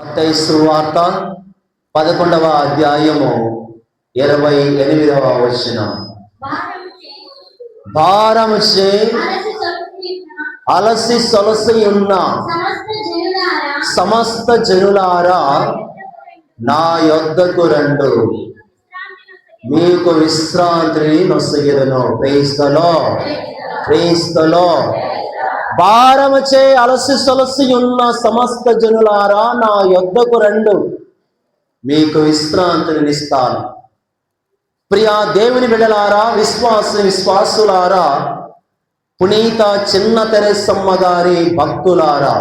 వార్త పదకొండవ అధ్యాయము ఇరవై ఎనిమిదవ వచ్చిన భారము అలసి సొలసి ఉన్న సమస్త జనులారా నా యొద్దకు రెండు. మీకు విశ్రాంతిని నొసగిదను. ప్రేస్తలో ప్రేస్తలో భారమచే అలసి సొలసి ఉన్న సమస్త జనులారా నా యొద్దకు రండు. మీకు విశ్రాంతినిస్తాను ప్రియా దేవుని బిడలారా విశ్వాస విశ్వాసులారా పునీత చిన్న తెరసమ్మ గారి భక్తులారా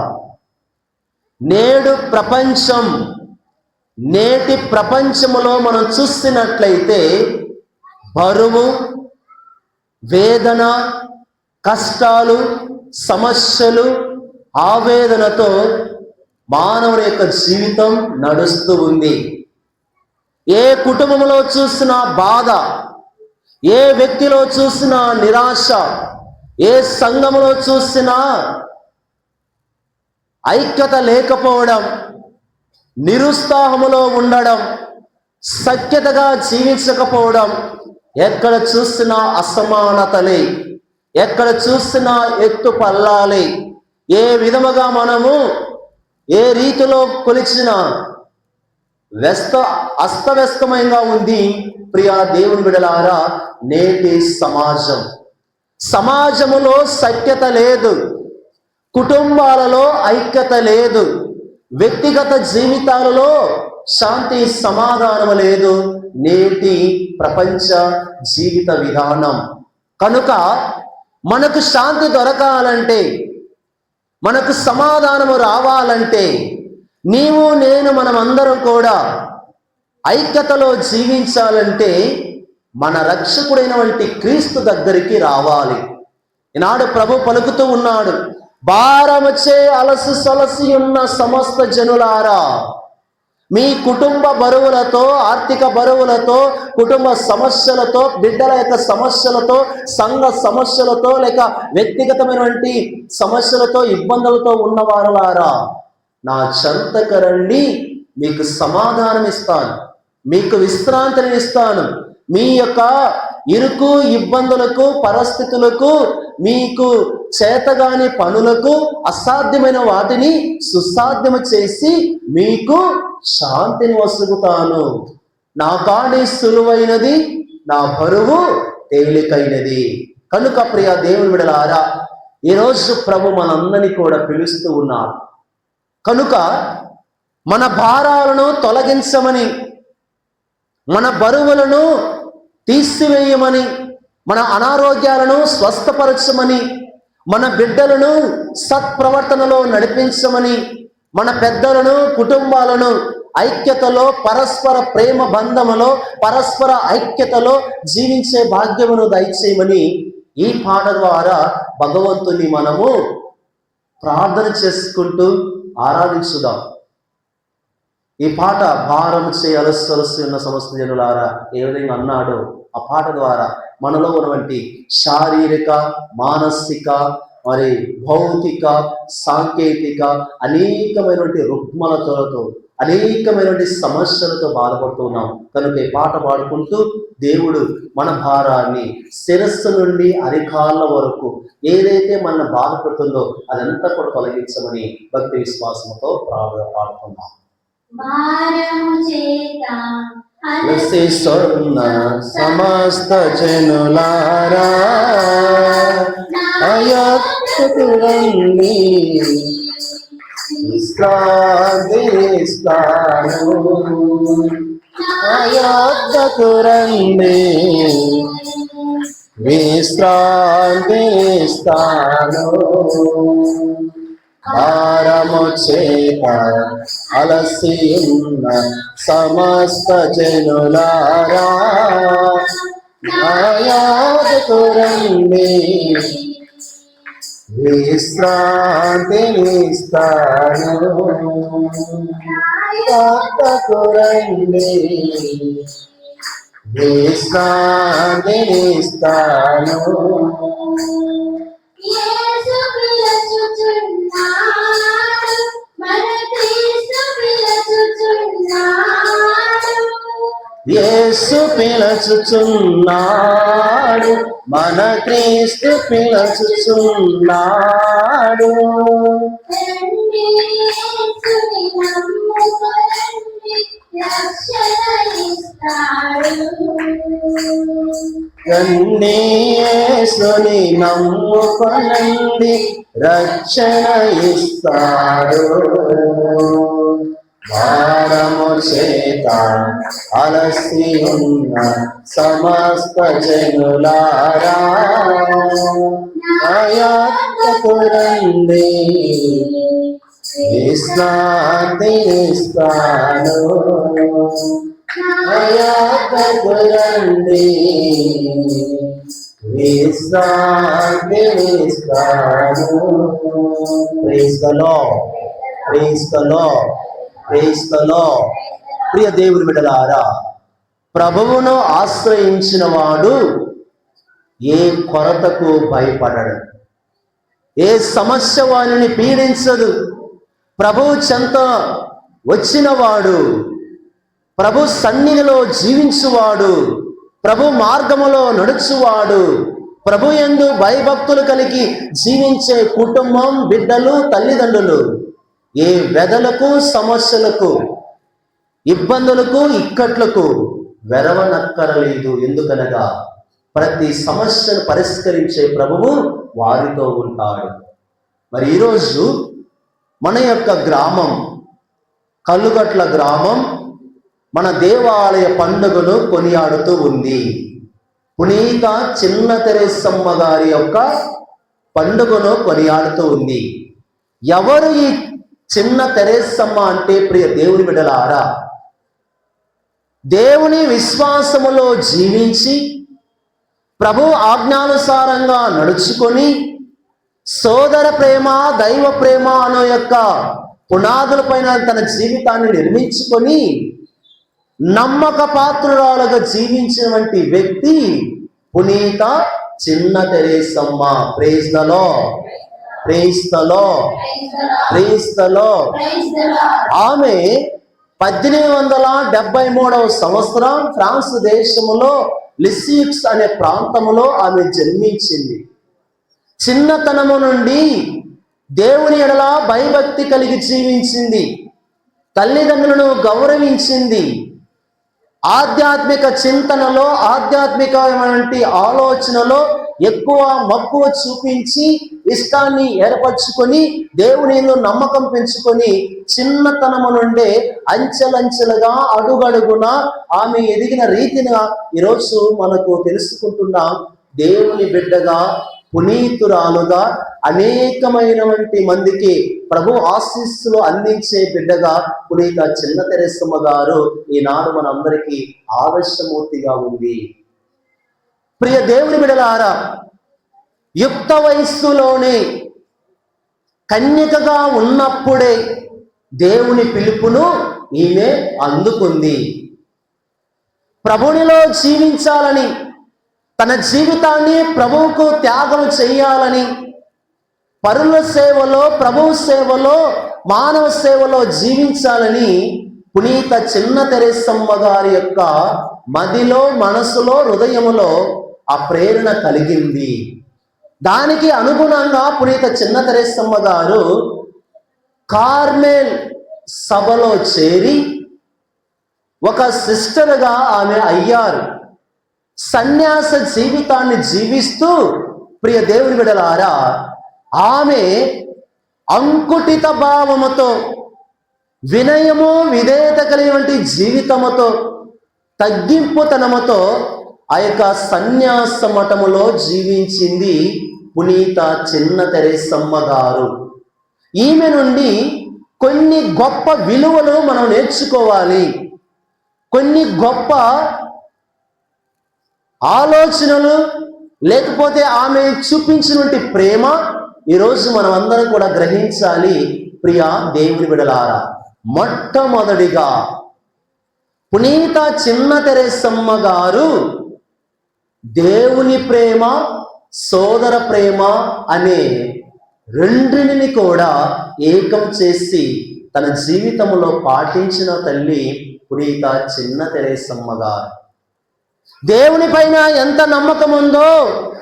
నేడు ప్రపంచం నేటి ప్రపంచములో మనం చూస్తున్నట్లయితే బరువు వేదన కష్టాలు సమస్యలు ఆవేదనతో మానవుని యొక్క జీవితం నడుస్తూ ఉంది. ఏ కుటుంబంలో చూసినా బాధ ఏ వ్యక్తిలో చూసినా నిరాశ ఏ సంఘములో చూసినా ఐక్యత లేకపోవడం నిరుత్సాహములో ఉండడం సఖ్యతగా జీవించకపోవడం ఎక్కడ చూసినా అసమానతలే ఎక్కడ చూసినా ఎత్తు పల్లాలి. ఏ విధముగా మనము ఏ రీతిలో కొలిచిన వ్యస్త అస్తవ్యస్తమయంగా ఉంది. ప్రియా దేవుని బిడలారా నేటి సమాజం. సమాజములో సఖ్యత లేదు. కుటుంబాలలో ఐక్యత లేదు. వ్యక్తిగత జీవితాలలో శాంతి సమాధానం లేదు. నేటి ప్రపంచ జీవిత విధానం. కనుక మనకు శాంతి దొరకాలంటే మనకు సమాధానము రావాలంటే నీవు నేను మనమందరం కూడా ఐక్యతలో జీవించాలంటే మన రక్షకుడైనటువంటి క్రీస్తు దగ్గరికి రావాలి. ఈనాడు ప్రభు పలుకుతూ ఉన్నాడు భారమచే అలసి సలసి ఉన్న సమస్త జనులారా మీ కుటుంబ బరువులతో ఆర్థిక బరువులతో కుటుంబ సమస్యలతో బిడ్డల యొక్క సమస్యలతో సంఘ సమస్యలతో లేక వ్యక్తిగతమైనటువంటి సమస్యలతో ఇబ్బందులతో ఉన్నవారులారా నా చెంతకు రండి మీకు సమాధానం ఇస్తాను మీకు విశ్రాంతిని ఇస్తాను మీ యొక్క ఇరుకు ఇబ్బందులకు పరిస్థితులకు మీకు చేతగాని పనులకు అసాధ్యమైన వాటిని సుసాధ్యము చేసి మీకు శాంతిని వసుగుతాను. నా కాడి సులువైనది నా బరువు తేలికైనది. కనుక ప్రియ దేవుని విడలారా ఈరోజు ప్రభు మనందరినీ కూడా పిలుస్తూ ఉన్నారు. కనుక మన భారాలను తొలగించమని మన బరువులను తీసివేయమని మన అనారోగ్యాలను స్వస్థపరచమని మన బిడ్డలను సత్ప్రవర్తనలో నడిపించమని మన పెద్దలను కుటుంబాలను ఐక్యతలో పరస్పర ప్రేమ బంధములో పరస్పర ఐక్యతలో జీవించే భాగ్యమును దయచేయమని ఈ పాట ద్వారా భగవంతుని మనము ప్రార్థన చేసుకుంటూ ఆరాధించుదాం. ఈ పాట భారం చేయ అలసలసి ఉన్న సమస్త జనులారా ఏ విధంగా అన్నాడో ఆ పాట ద్వారా మనలో ఉన్నటువంటి శారీరక మానసిక మరి భౌతిక సాంకేతిక అనేకమైనటువంటి రుగ్మలతో అనేకమైనటువంటి సమస్యలతో బాధపడుతున్నాం కనుక ఈ పాట పాడుకుంటూ దేవుడు మన భారాన్ని శిరస్సు నుండి అరికాళ్ళ వరకు ఏదైతే మన బాధపడుతుందో అదంతా కూడా తొలగించమని భక్తి విశ్వాసంతో ప్రార్థన పాడుతున్నాం భారము చేత విశ్వస్తున్న సమస్త జనులారా అయత్తు రండి విశ్రాంతిస్తాను అయోధ్యకు రండి విశ్రాంతిస్తాను భారము చేత అలసి ఉన్న సమస్త జనులారా. నాయాదకు రండి విశ్రాంతినిస్తాను యాదకు రండి విశ్రాంతినిస్తాను యేసు పిలచుచున్నాడు. మన క్రీస్తు పిలచుచున్నాడు. రండి యేసుని నమ్ముకోండి యేసుని నమ్ముకొనండి రక్షణ ఇస్తాడు. భారము చేత అలసి ఉన్న సమస్త జనులారా నాయాత్మకు రండి విశ్రాంతినిస్తాను నాయాత్మకు రండి విశ్రాంతినిస్తాను praise the the Lord praise the Lord ప్రియ దేవుని బిడ్డలారా ప్రభువును ఆశ్రయించిన వాడు ఏ కొరతకు భయపడడు. ఏ సమస్య వారిని పీడించదు. ప్రభు చెంత వచ్చినవాడు ప్రభు సన్నిధిలో జీవించువాడు ప్రభు మార్గములో నడుచువాడు ప్రభు ఎందు భయభక్తులు కలిగి జీవించే కుటుంబం బిడ్డలు తల్లిదండ్రులు. ఏ వెదలకు సమస్యలకు ఇబ్బందులకు ఇక్కట్లకు వెరవనక్కరలేదు. ఎందుకనగా ప్రతి సమస్యను పరిష్కరించే ప్రభువు వారితో ఉంటాడు. మరి ఈరోజు మన యొక్క గ్రామం కల్లుగట్ల గ్రామం మన దేవాలయ పండుగను కొనియాడుతూ ఉంది. పునీత చిన్న తెరేసమ్మ గారి యొక్క పండుగను కొనియాడుతూ ఉంది. ఎవరు ఈ చిన్న తెరేసమ్మ అంటే ప్రియ దేవుని బిడ్డలారా దేవుని విశ్వాసములో జీవించి ప్రభు ఆజ్ఞానుసారంగా నడుచుకొని సోదర ప్రేమ దైవ ప్రేమ అనే యొక్క పునాదులపైన తన జీవితాన్ని నిర్మించుకొని నమ్మక పాత్రురాలుగా జీవించినటువంటి వ్యక్తి పునీత చిన్న తెరేసమ్మ. ప్రేజ్లలో ప్రేస్తలో ప్రేస్తలో ఆమె పద్దెనిమిది వందల డెబ్బై మూడవ సంవత్సరం ఫ్రాన్స్ దేశములో లిసిక్స్ అనే ప్రాంతములో ఆమె జన్మించింది. చిన్నతనము నుండి దేవుని ఎడల భయభక్తి కలిగి జీవించింది. తల్లిదండ్రులను గౌరవించింది. ఆధ్యాత్మిక చింతనలో ఆధ్యాత్మికమైనటువంటి ఆలోచనలో ఎక్కువ మక్కువ చూపించి ఇష్టాన్ని ఏర్పరచుకొని దేవునిలో నమ్మకం పెంచుకొని చిన్నతనము నుండే అంచెలంచెలుగా అడుగడుగున ఆమె ఎదిగిన రీతిగా ఈరోజు మనకు తెలుసుకుంటున్నాం దేవుని బిడ్డగా పునీతురాలుగా అనేకమైనటువంటి మందికి ప్రభు ఆశీస్సులు అందించే బిడ్డగా పునీత చిన్న తెరసమ్మ గారు ఈనాడు మనందరికీ ఆదర్శమూర్తిగా ఉంది. ప్రియ దేవుని బిడలారా యుక్త వయస్సులోనే కన్యకగా ఉన్నప్పుడే దేవుని పిలుపును ఈమె అందుకుంది. ప్రభునిలో జీవించాలని తన జీవితాన్ని ప్రభువుకు త్యాగం చేయాలని పరుల సేవలో ప్రభువు సేవలో మానవ సేవలో జీవించాలని పునీత చిన్న తెరేసమ్మ గారి యొక్క మదిలో మనసులో హృదయములో ఆ ప్రేరణ కలిగింది. దానికి అనుగుణంగా పునీత చిన్న తెరేసమ్మ గారు కార్మెల్ సభలో చేరి ఒక సిస్టర్గా ఆమె అయ్యారు. సన్యాస జీవితాన్ని జీవిస్తూ ప్రియ దేవుని విడలారా ఆమె అంకుటిత భావముతో వినయము విధేయత కలిగినటువంటి జీవితముతో తగ్గింపుతనముతో ఆ యొక్క సన్యాస మఠములో జీవించింది పునీత చిన్న తెరేసమ్మ గారు ఈమె నుండి కొన్ని గొప్ప విలువలు మనం నేర్చుకోవాలి. కొన్ని గొప్ప ఆలోచనలు లేకపోతే ఆమె చూపించినటువంటి ప్రేమ ఈరోజు మనం అందరం కూడా గ్రహించాలి. ప్రియా దేవుని విడలారా మొట్టమొదటిగా పునీత చిన్న తెరేసమ్మ గారు దేవుని ప్రేమ సోదర ప్రేమ అనే రెండిని కూడా ఏకం చేసి తన జీవితంలో పాటించిన తల్లి పునీత చిన్న తెరేసమ్మ గారు. దేవుని పైన ఎంత నమ్మకం ఉందో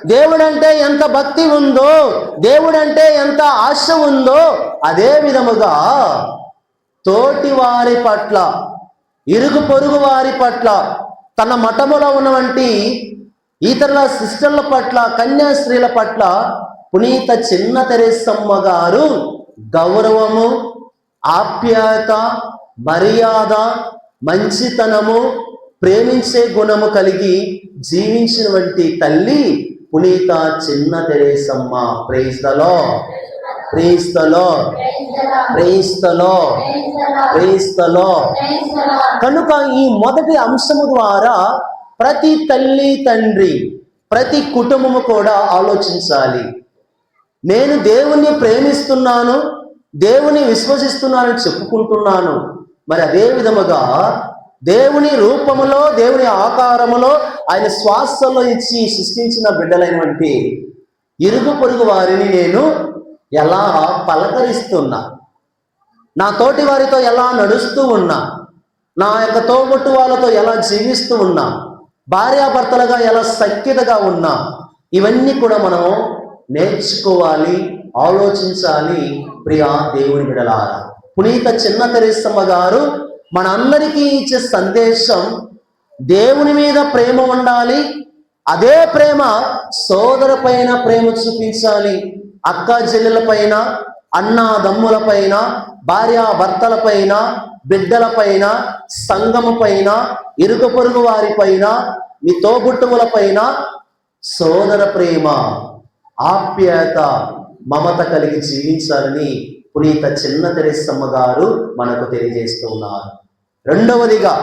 దేవుడంటే ఎంత భక్తి ఉందో దేవుడంటే ఎంత ఆశ ఉందో అదే విధముగా తోటి వారి పట్ల ఇరుగు పొరుగు వారి పట్ల తన మఠములో ఉన్నవంటి ఇతరుల సిస్టర్ల పట్ల కన్యాస్త్రీల పట్ల పునీత చిన్న తెరేసమ్మ గారు గౌరవము ఆప్యాయత మర్యాద మంచితనము ప్రేమించే గుణము కలిగి జీవించినటువంటి తల్లి పునీత చిన్న తెరేసమ్మ. ప్రేస్తలో ప్రేస్తలో ప్రేస్తలో ప్రేస్తలో కనుక ఈ మొదటి అంశము ద్వారా ప్రతి తల్లి తండ్రి ప్రతి కుటుంబము కూడా ఆలోచించాలి. నేను దేవుణ్ణి ప్రేమిస్తున్నాను దేవుని విశ్వసిస్తున్నానని చెప్పుకుంటున్నాను. మరి అదే విధముగా దేవుని రూపములో దేవుని ఆకారములో ఆయన శ్వాసలో ఇచ్చి సృష్టించిన బిడ్డలైనటువంటి ఇరుగు పొరుగు వారిని నేను ఎలా పలకరిస్తున్నా? నా తోటి వారితో ఎలా నడుస్తూ ఉన్నా? నా యొక్క తోబుట్టు వాళ్ళతో ఎలా జీవిస్తూ ఉన్నా? భార్యాభర్తలుగా ఎలా సఖ్యతగా ఉన్నా ఇవన్నీ కూడా మనం నేర్చుకోవాలి ఆలోచించాలి. ప్రియా దేవుని విడలారా పునీత చిన్న తెరేసమ్మ గారు మనందరికీ ఇచ్చే సందేశం దేవుని మీద ప్రేమ ఉండాలి అదే ప్రేమ సోదర పైన ప్రేమ చూపించాలి. అక్క చెల్లెల పైన అన్నాదమ్ముల పైన భార్యాభర్తల పైన బిడ్డల పైన సంగము పైన ఇరుక పొరుగు వారి పైన మీ తోబుట్టువుల పైన సోదర ప్రేమ ఆప్యాయత మమత కలిగి జీవించాలని పునీత చిన్న తెరేసమ్మ గారు మనకు తెలియజేస్తూ ఉన్నారు. రెండవదిగా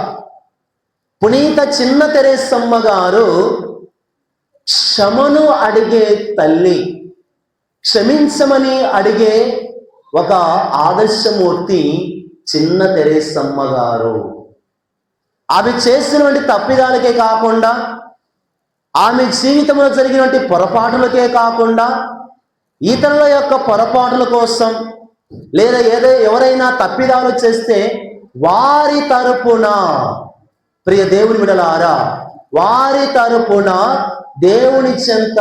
పునీత చిన్న తెరేసమ్మ గారు క్షమను అడిగే తల్లి క్షమించమని అడిగే ఒక ఆదర్శమూర్తి చిన్న తెరేసమ్మ గారు. ఆమె చేసినటువంటి తప్పిదాలకే కాకుండా ఆమె జీవితంలో జరిగినటువంటి పొరపాటులకే కాకుండా ఇతరుల యొక్క పొరపాటుల కోసం లేదా ఏదో ఎవరైనా తప్పిదాలు చేస్తే వారి తరపున ప్రియ దేవుని విడలారా వారి తరపున దేవుని చెంత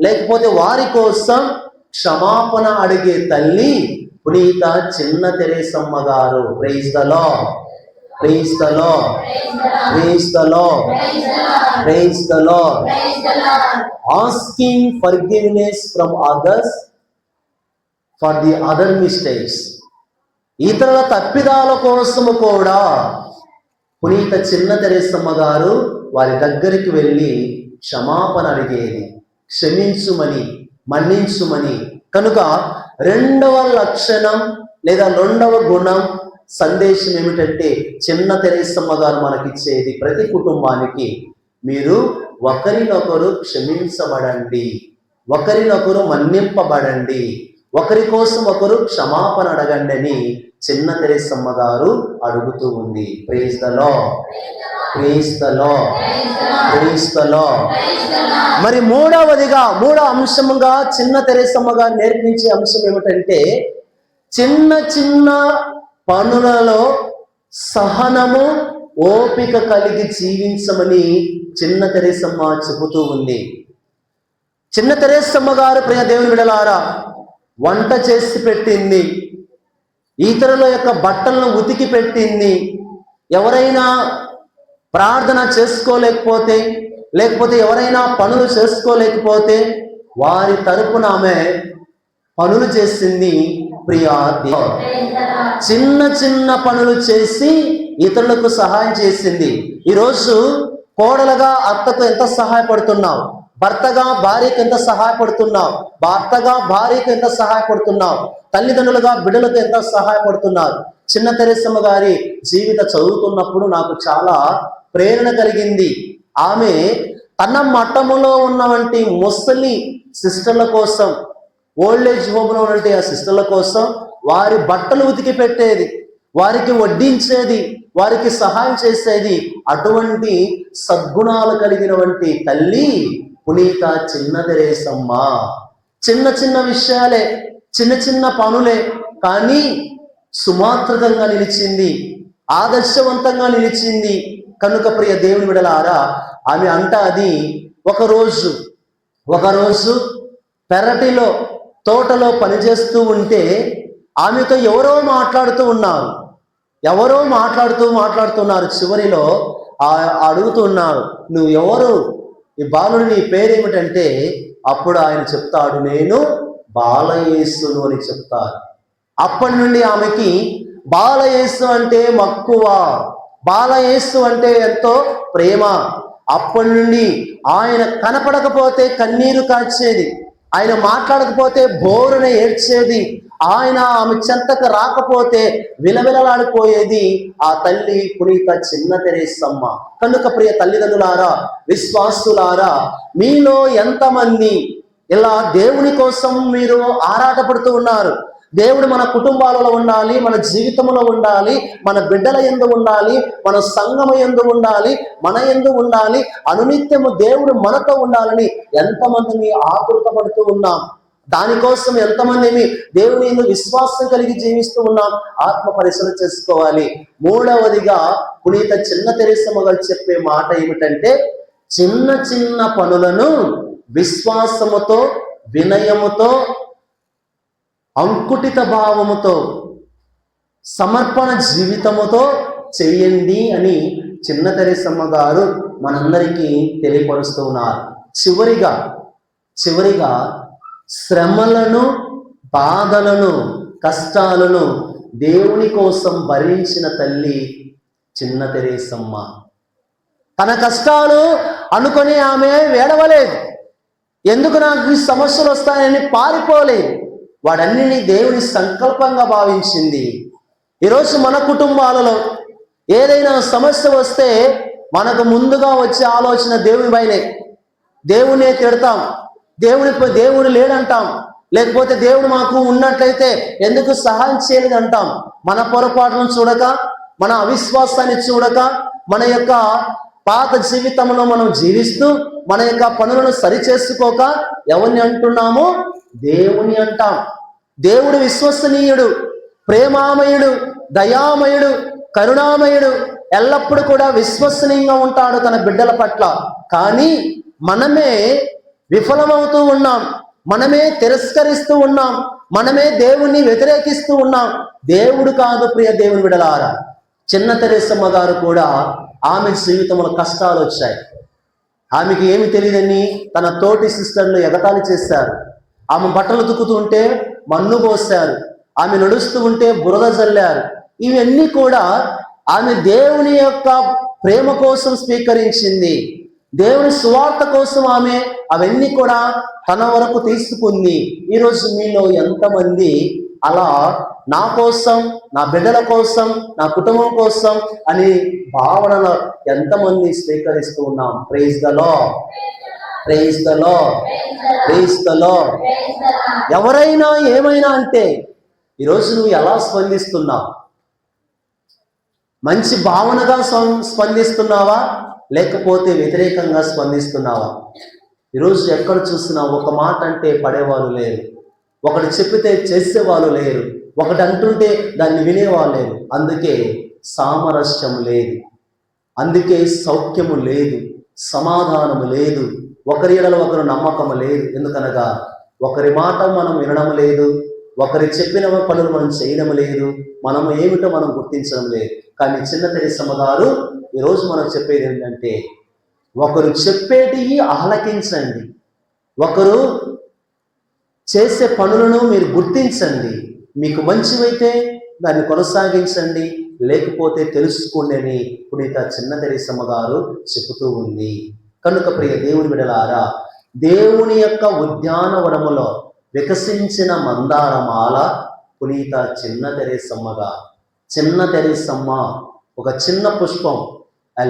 లేకపోతే వారి కోసం క్షమాపణ అడిగే తల్లి పునీత చిన్న తెరేసమ్మ గారు. Praise the Lord praise the Lord praise the Lord praise the Lord asking forgiveness from others for the other mistakes ఇతరుల తప్పిదాల కోసము కూడా పునీత చిన్న తెరేసమ్మ గారు వారి దగ్గరికి వెళ్ళి క్షమాపణ అడిగేది. క్షమించుమని మన్నించుమని. కనుక రెండవ లక్షణం లేదా రెండవ గుణం సందేశం ఏమిటంటే చిన్న తెరేసమ్మ గారు మనకిచ్చేది ప్రతి కుటుంబానికి. మీరు ఒకరినొకరు క్షమించబడండి. ఒకరినొకరు మన్నింపబడండి. ఒకరి కోసం ఒకరు క్షమాపణ అడగండి అని చిన్న తెరేసమ్మ గారు అడుగుతూ ఉంది. Praise the praise the Lord praise the Lord మరి మూడవదిగా మూడో అంశముగా చిన్న తెరేసమ్మ గారు నేర్పించే అంశం ఏమిటంటే చిన్న చిన్న పనులలో సహనము ఓపిక కలిగి జీవించమని చిన్న తెరేసమ్మ చెబుతూ ఉంది. చిన్న తెరేసమ్మ గారు ప్రియ దేవుని విడలారా వంట చేసి పెట్టింది. ఇతరుల యొక్క బట్టలను ఉతికి పెట్టింది. ఎవరైనా ప్రార్థన చేసుకోలేకపోతే లేకపోతే ఎవరైనా పనులు చేసుకోలేకపోతే వారి తరపున ఆమె పనులు చేసింది ప్రియాది చిన్న చిన్న పనులు చేసి ఇతరులకు సహాయం చేసింది. ఈరోజు కోడలుగా అత్తకు ఎంత సహాయపడుతున్నావు? భర్తగా భార్యకు ఎంత సహాయపడుతున్నావు? భర్తగా భార్యకు ఎంత సహాయపడుతున్నావు? తల్లిదండ్రులుగా బిడ్డలకు ఎంత సహాయపడుతున్నారు? చిన్న తెరసమ్మ గారి జీవిత చదువుతున్నప్పుడు నాకు చాలా ప్రేరణ కలిగింది. ఆమె తన మఠములో ఉన్నవంటి ముసలి సిస్టర్ల కోసం ఓల్డ్ ఏజ్ హోమ్లో ఉన్నటువంటి ఆ సిస్టర్ల కోసం వారి బట్టలు ఉతికి పెట్టేది వారికి వడ్డించేది వారికి సహాయం చేసేది అటువంటి సద్గుణాలు కలిగినటువంటి తల్లి పునీత చిన్నదిరేసమ్మ. చిన్న చిన్న విషయాలే చిన్న చిన్న పనులే కానీ సుమాత్రకంగా నిలిచింది ఆదర్శవంతంగా నిలిచింది కనుక ప్రియ దేవుని విడలారా ఆమె అంట అది ఒకరోజు ఒకరోజు పెరటిలో తోటలో పనిచేస్తూ ఉంటే ఆమెతో ఎవరో మాట్లాడుతూ ఉన్నారు. ఎవరో మాట్లాడుతూ మాట్లాడుతున్నారు. చివరిలో అడుగుతున్నారు నువ్వు ఎవరు? ఈ బాలుడు నీ పేరేమిటంటే? అప్పుడు ఆయన చెప్తాడు నేను బాలయేసును అని చెప్తారు. అప్పటి నుండి ఆమెకి బాలయేసు అంటే మక్కువ బాలయేసు అంటే ఎంతో ప్రేమ. అప్పటి నుండి ఆయన కనపడకపోతే కన్నీరు కాచేది ఆయన మాట్లాడకపోతే బోరున ఏడ్చేది. ఆయన ఆమె చెంతకు రాకపోతే విలవిలలాడిపోయేది. ఆ తల్లి పునీత చిన్న తెరేసమ్మ. కనుక ప్రియ తల్లిదండ్రులారా విశ్వాసులారా మీలో ఎంతమంది ఇలా దేవుని కోసం మీరు ఆరాటపడుతూ ఉన్నారు? దేవుడు మన కుటుంబాలలో ఉండాలి మన జీవితంలో ఉండాలి మన బిడ్డల ఎందు ఉండాలి మన సంగమ ఎందు ఉండాలి మన ఎందు ఉండాలి. అనునిత్యము దేవుడు మనతో ఉండాలని ఎంతమందిని ఆతృత పడుతూ ఉన్నాం దానికోసం ఎంతమందిని దేవుని ఎందు విశ్వాసం కలిగి జీవిస్తూ ఉన్నాం. ఆత్మ పరిశీలన చేసుకోవాలి. మూడవదిగా పునీత చిన్న తెరేసమ్మ గారు చెప్పే మాట ఏమిటంటే చిన్న చిన్న పనులను విశ్వాసముతో వినయముతో అంకుటిత భావముతో సమర్పణ జీవితముతో చేయండి అని చిన్న తెరేసమ్మ గారు మనందరికీ తెలియపరుస్తూ ఉన్నారు. చివరిగా చివరిగా శ్రమలను బాధలను కష్టాలను దేవుని కోసం భరించిన తల్లి చిన్న తెరేసమ్మ. తన కష్టాలు అనుకొని ఆమె వేడవలేదు ఎందుకు నాకు ఈ సమస్యలు వస్తాయని పారిపోలేదు. వాడన్నిని దేవుని సంకల్పంగా భావించింది. ఈరోజు మన కుటుంబాలలో ఏదైనా సమస్య వస్తే మనకు ముందుగా వచ్చే ఆలోచన దేవుని పైనే. దేవునే తిడతాం. దేవుని దేవుడు లేడంటాం. లేకపోతే దేవుడు మాకు ఉన్నట్లయితే ఎందుకు సహాయం చేయలేదు అంటాం మన పొరపాటును చూడక మన అవిశ్వాసాన్ని చూడక మన యొక్క పాత జీవితంలో మనం జీవిస్తూ మన యొక్క పనులను సరిచేసుకోక ఎవరిని అంటున్నాము దేవుని అంటాం. దేవుడు విశ్వసనీయుడు ప్రేమామయుడు దయామయుడు కరుణామయుడు ఎల్లప్పుడూ కూడా విశ్వసనీయంగా ఉంటాడు తన బిడ్డల పట్ల. కానీ మనమే విఫలమవుతూ ఉన్నాం. మనమే తిరస్కరిస్తూ ఉన్నాం. మనమే దేవుణ్ణి వ్యతిరేకిస్తూ ఉన్నాం. దేవుడు కాదు ప్రియ దేవుని విడలారా చిన్న తెరేసమ్మ గారు కూడా ఆమె జీవితంలో కష్టాలు వచ్చాయి. ఆమెకి ఏమి తెలియదని తన తోటి సిస్టర్లు ఎగతాళి చేశారు. ఆమె బట్టలు తుక్కుతుంటే మన్ను పోశారు. ఆమె నడుస్తూ ఉంటే బురద జల్లారు. ఇవన్నీ కూడా ఆమె దేవుని యొక్క ప్రేమ కోసం స్వీకరించింది. దేవుని సువార్త కోసం ఆమె అవన్నీ కూడా తన వరకు తీసుకుంది. ఈరోజు మీలో ఎంతమంది అలా నా కోసం నా బిడ్డల కోసం నా కుటుంబం కోసం అని భావనను ఎంతమంది స్వీకరిస్తూ ఉన్నాం. Praise the Lord praise the Lord praise the Lord ఎవరైనా ఏమైనా అంటే ఈరోజు నువ్వు ఎలా స్పందిస్తున్నావు? మంచి భావనగా స్పందిస్తున్నావా? లేకపోతే వ్యతిరేకంగా స్పందిస్తున్నావా? ఈరోజు ఎక్కడ చూసినా ఒక మాట అంటే పడేవాళ్ళు లేరు. ఒకటి చెప్పితే చేసేవాళ్ళు లేరు. ఒకటి అంటుంటే దాన్ని వినేవాళ్ళు లేరు. అందుకే సామరస్యం లేదు. అందుకే సౌఖ్యము లేదు. సమాధానము లేదు. ఒకరి ఎడలో ఒకరు నమ్మకము లేదు. ఎందుకనగా ఒకరి మాట మనం వినడం లేదు. ఒకరి చెప్పిన పనులు మనం చేయడం లేదు. మనం ఏమిటో మనం గుర్తించడం లేదు. కానీ చిన్న తెరిసమ్మ గారు ఈరోజు మనం చెప్పేది ఏంటంటే ఒకరు చెప్పేటివి ఆలకించండి. ఒకరు చేసే పనులను మీరు గుర్తించండి. మీకు మంచివైతే దాన్ని కొనసాగించండి. లేకపోతే తెలుసుకోండి అని పునీత చిన్న తెరీసమ్మ గారు చెబుతూ ఉంది. కనుక ప్రియ దేవుని విడలారా దేవుని యొక్క ఉద్యానవనములో వికసించిన మందారమాల పునీత చిన్న తెరేసమ్మగా చిన్న తెరీసమ్మ ఒక చిన్న పుష్పం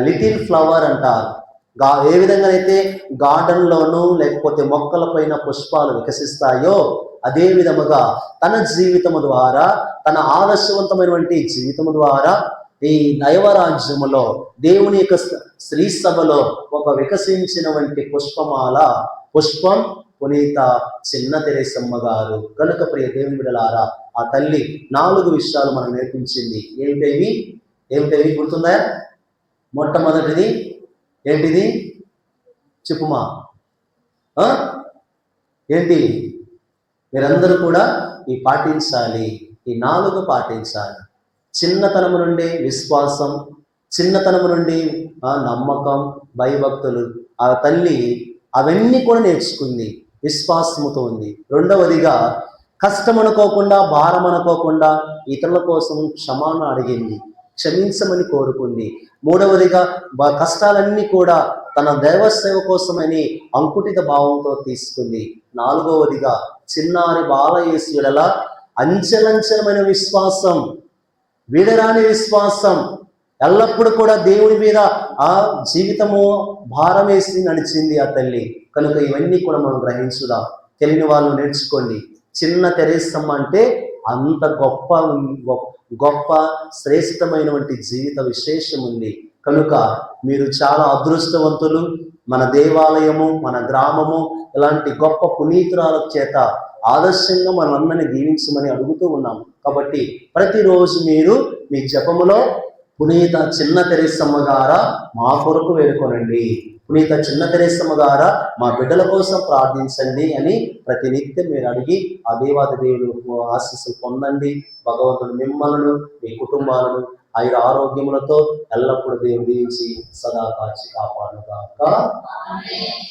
లిటిల్ ఫ్లవర్ అంటారు. గా ఏ విధంగా అయితే గార్డెన్లోనూ లేకపోతే మొక్కలపైన పుష్పాలు వికసిస్తాయో అదే విధముగా తన జీవితము ద్వారా తన ఆదర్శవంతమైనటువంటి జీవితము ద్వారా ఈ దైవరాజ్యములో దేవుని యొక్క స్త్రీ సభలో ఒక వికసించినటువంటి పుష్పమాల పుష్పం పునీత చిన్న తెరేసమ్మ గారు. కనుక ప్రియ దేవుని బిడలారా ఆ తల్లి నాలుగు విషయాలు మనం నేర్పించింది. ఏమిటవి? ఏమిటవి గుర్తుందా? మొట్టమొదటిది ఏంటిది? చెప్పుమా. ఏంటి? మీరందరూ కూడా ఈ పాటించాలి ఈ నాలుగు పాటించాలి. చిన్నతనము నుండి విశ్వాసం చిన్నతనము నుండి నమ్మకం భయభక్తులు ఆ తల్లి అవన్నీ కూడా నేర్చుకుంది విశ్వాసముతో ఉంది. రెండవదిగా కష్టం అనుకోకుండా భారం అనుకోకుండా ఇతరుల కోసం క్షమాను అడిగింది క్షమించమని కోరుకుంది. మూడవదిగా కష్టాలన్నీ కూడా తన దైవ సేవ కోసమని అంకుటిత భావంతో తీసుకుంది. నాలుగవదిగా చిన్నారి బాలయేసుడల అంచెలంచెలమైన విశ్వాసం విడరాని విశ్వాసం ఎల్లప్పుడూ కూడా దేవుడి మీద ఆ జీవితము భారం వేసి నడిచింది ఆ తల్లి. కనుక ఇవన్నీ కూడా మనం గ్రహించుదాం. తెలియని వాళ్ళు నేర్చుకోండి. చిన్న తెరేస్తమ్మ అంటే అంత గొప్ప గొప్ప- గొప్ప శ్రేష్టమైనటువంటి జీవిత విశేషం ఉంది. కనుక మీరు చాలా అదృష్టవంతులు. మన దేవాలయము మన గ్రామము ఇలాంటి గొప్ప పునీతురాల చేత ఆదర్శంగా మనం అందరినీ దీవించమని అడుగుతూ ఉన్నాం కాబట్టి ప్రతిరోజు మీరు మీ జపములో పునీత చిన్న తెరేసమ్మ గారా మా కొరకు వేడుకోనండి. పునీత చిన్న తెరేసమ్మ ద్వారా మా బిడ్డల కోసం ప్రార్థించండి అని ప్రతినిత్యం మీరు అడిగి ఆ దేవాది దేవుడు ఆశీస్సులు పొందండి. భగవంతుడు మిమ్మల్ని మీ కుటుంబాలను ఆయన ఆరోగ్యములతో ఎల్లప్పుడూ దేవుడు దీవించి సదా కాచి కాపాడుగాక